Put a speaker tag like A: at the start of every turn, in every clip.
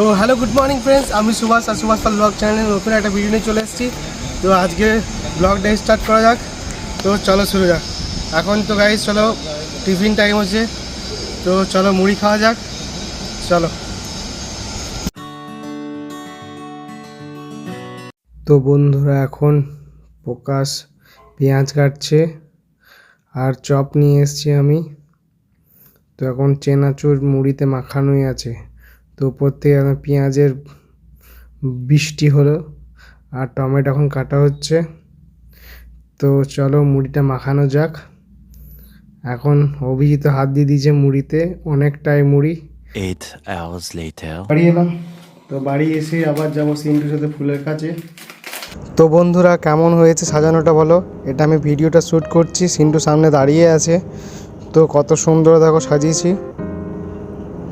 A: তো hello good morning friends আমি সুভাষ আর সুভাষ পাল ব্লগ চ্যানেলে নতুন একটা ভিডিও নিয়ে চলে এসেছি। তো আজকে ব্লগটা স্টার্ট করা যাক। তো চলো শুরু যাক। এখন তো গাইজ চলো টিফিন টাইম হচ্ছে। তো চলো মুড়ি খাওয়া যাক। চলো। তো বন্ধুরা, এখন প্রকাশ পেঁয়াজ কাটছে আর চপ নিয়ে এসেছি আমি। তো এখন চেনাচুর মুড়িতে মাখানোই আছে। তো উপর থেকে এখন পেঁয়াজের বৃষ্টি হলো আর টমেটো এখন কাটা হচ্ছে। তো চলো মুড়িটা মাখানো যাক। এখন অভিজিৎ হাত দিয়ে দিয়েছে মুড়িতে অনেকটাই মুড়ি. বাড়ি এলাম। তো বাড়ি এসে আবার যাব সিন্টুর সাথে ফুলের কাছে। তো বন্ধুরা কেমন হয়েছে সাজানোটা বলো? এটা আমি ভিডিওটা শ্যুট করছি সিন্টু সামনে দাঁড়িয়ে আছে। তো কত সুন্দর দেখো সাজিয়েছি।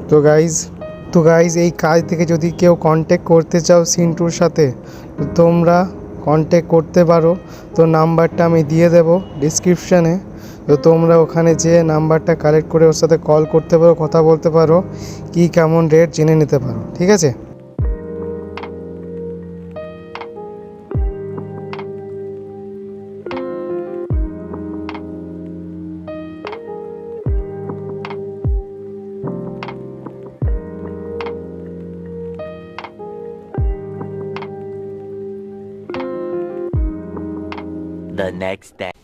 A: তো গাইজ তো গাইজ এই কাজ থেকে যদি কেউ কন্ট্যাক্ট করতে চাও সিন্টুর সাথে তোমরা কন্ট্যাক্ট করতে পারো। তো নাম্বারটা আমি দিয়ে দেবো ডিসক্রিপশানে তো তোমরা ওখানে যেয়ে নাম্বারটা কালেক্ট করে ওর সাথে কল করতে পারো, কথা বলতে পারো, কি কেমন রেট জেনে নিতে পারো, ঠিক আছে?
B: The next day.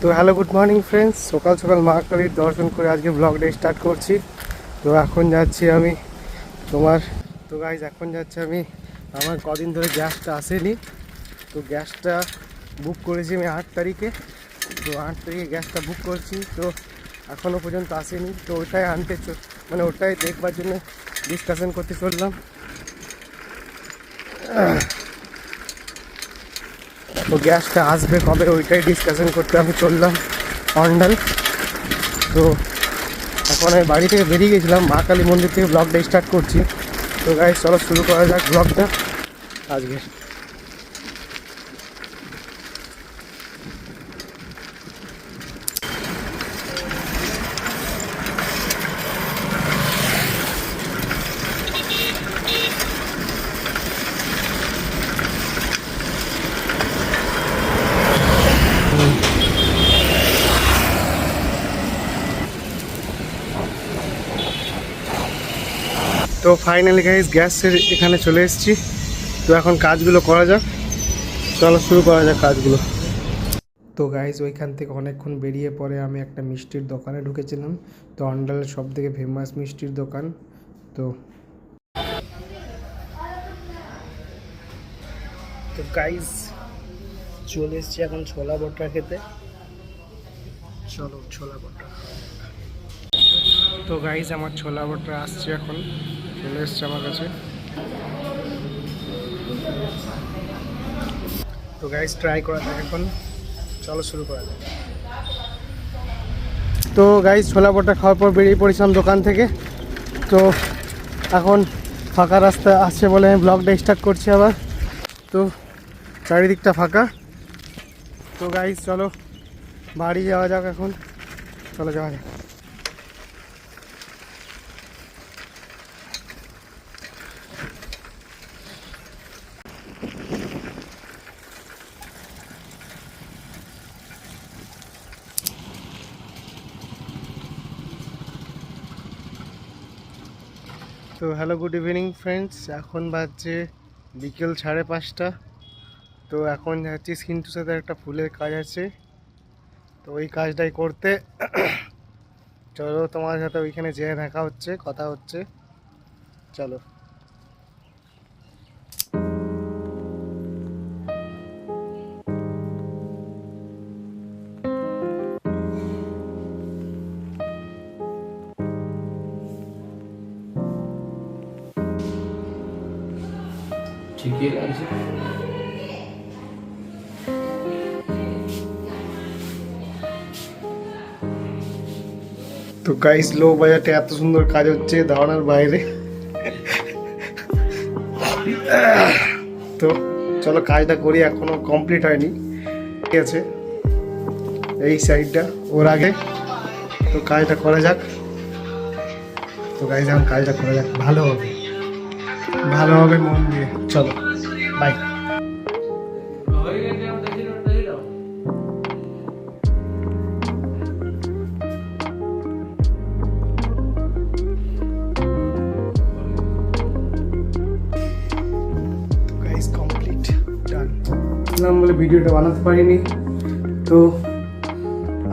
A: তো হ্যালো গুড মর্নিং ফ্রেন্ডস সকাল সকাল মা কালীর দর্শন করে আজকে ব্লগটা স্টার্ট করছি। তো এখন যাচ্ছি আমি তোমার, তো গাইজ এখন যাচ্ছি আমি, আমার কদিন ধরে গ্যাসটা আসেনি। তো গ্যাসটা বুক করেছি আমি আট তারিখে। তো আট তারিখে গ্যাসটা বুক করছি, তো এখনও পর্যন্ত আসেনি। তো ওটাই আনতে মানে ওটাই দেখবার জন্য ডিসকাশন করতে চললাম। তো গ্যাসটা আসবে কবে ওইটাই ডিসকাশন করতে আমি চললাম অন্ডাল। তো এখন আমি বাড়ি থেকে বেরিয়ে গেছিলাম, মা কালী মন্দির থেকে ব্লগটা স্টার্ট করছি। তো গাই চলো শুরু করা যাক ব্লগটা আজকে তো ফাইনালি গাইজ গ্যাসের এখানে চলে এসেছি। তো এখন কাজগুলো করা যাক। চলো শুরু করা যাক কাজগুলো। তো গাইজ ওইখান থেকে অনেকক্ষণ বেরিয়ে পরে আমি একটা মিষ্টির দোকানে ঢুকেছিলাম। তো অন্ডালের সব থেকে ফেমাস মিষ্টির দোকান। তো তো গাইজ চলে এসেছি এখন ছোলা বটরা খেতে। চলো ছোলা বটরা তো গাইজ আমার ছোলা বটরা আসছে এখন। চলে এসছে আমার কাছে। তো গাইজ ট্রাই করা যাক এখন। চলো শুরু করা যাক। তো গাইজ ছোলা বটা খাওয়ার পর বেরিয়ে পড়েছিলাম দোকান থেকে। তো এখন ফাঁকা রাস্তা আসছে বলে আমি ব্লগটা স্টার্ট করছি আবার। তো চারিদিকটা ফাঁকা। তো গাইজ চলো বাড়ি যাওয়া যাক এখন। চলো যাওয়া যাক। তো হ্যালো গুড ইভিনিং ফ্রেন্ডস এখন বাজছে বিকেল সাড়ে পাঁচটা। তো এখন যাচ্ছি সিন্টুর সাথে একটা ফুলের কাজ আছে। তো ওই কাজটাই করতে। চলো তোমার সাথে ওইখানে যেয়ে দেখা হচ্ছে, কথা হচ্ছে। চলো।
C: লাগছে
A: তো গাইস লো বাজারটা এত সুন্দর কাজ হচ্ছে ধারণার বাইরে। তো চলো কাজটা করি, এখনও কমপ্লিট হয়নি। ঠিক আছে? এই সাইডটা ওর আগে। তো কাজটা করা যাক। তো গাইজ এখন কাজটা করা যাক। ভালো হবে। ভালো হবে মন দিয়ে। চলো বাই বলে ভিডিওটা বানাতে পারিনি। তো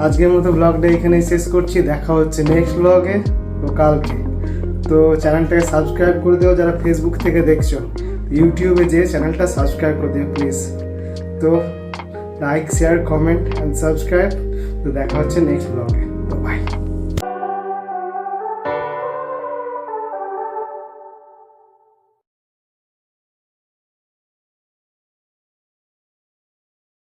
A: আজকের মতো ব্লগটা এখানেই শেষ করছি। দেখা হচ্ছে নেক্সট ব্লগে তো কালকে। তো চ্যানেলটাকে সাবস্ক্রাইব করে দিও যারা ফেসবুক থেকে দেখছ। ইউটিউবে যে চ্যানেলটা সাবস্ক্রাইব করে দিও প্লিজ তো like share comment and subscribe তো দেখা হচ্ছে নেক্সট ব্লগে